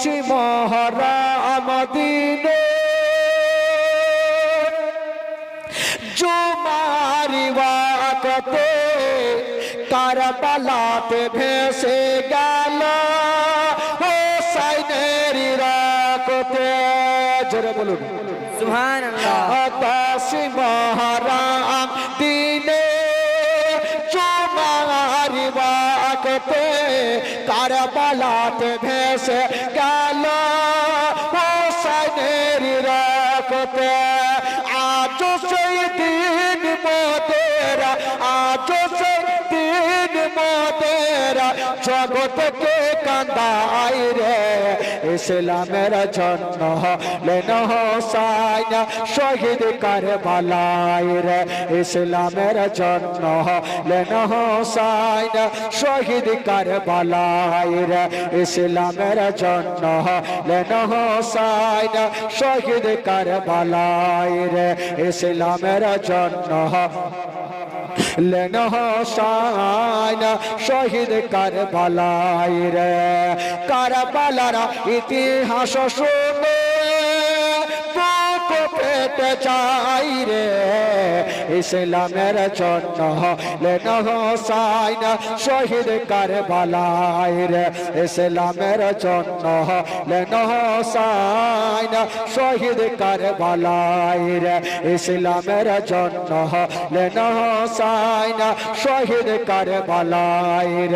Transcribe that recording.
সীমহরা আমদিনে জুমারি ওয়াকতে কারবালাতে ভেসে গেল হোসাইনের রাকতে জোরে বলুন। সুবহানাল্লাহ। আকাশি মহারাম দিনে চুমারি কার পালাতে ভেসে গেল। হোসেনের রাকতে। আজ সেই দিন মোদেরা আজ সেই দিন মোদেরা জগতকে কান্দাই রে ইসলামের জন্য লেন হোসাইন শহীদ কারবালাই রে ইসলামের জন্য লেন হোসাইন শহীদ কারবালাই রে ইসলামের জন্য লেন হোসাইন শহীদ কারবালাই রে ইসলামের জন্য লেন হোসাইন শহীদ কারবালায় রে। কারবালার ইতিহাস শুনে। বুক পেতে চাই রে। ইসলামের জন্য লেন হোসাইন শহীদ কারবালাই রে। ইসলামের জন্য লেন হোসাইন শহীদ কারবালাই রে। ইসলামের জন্য লেন হোসাইন শহীদ কারবালাই রে।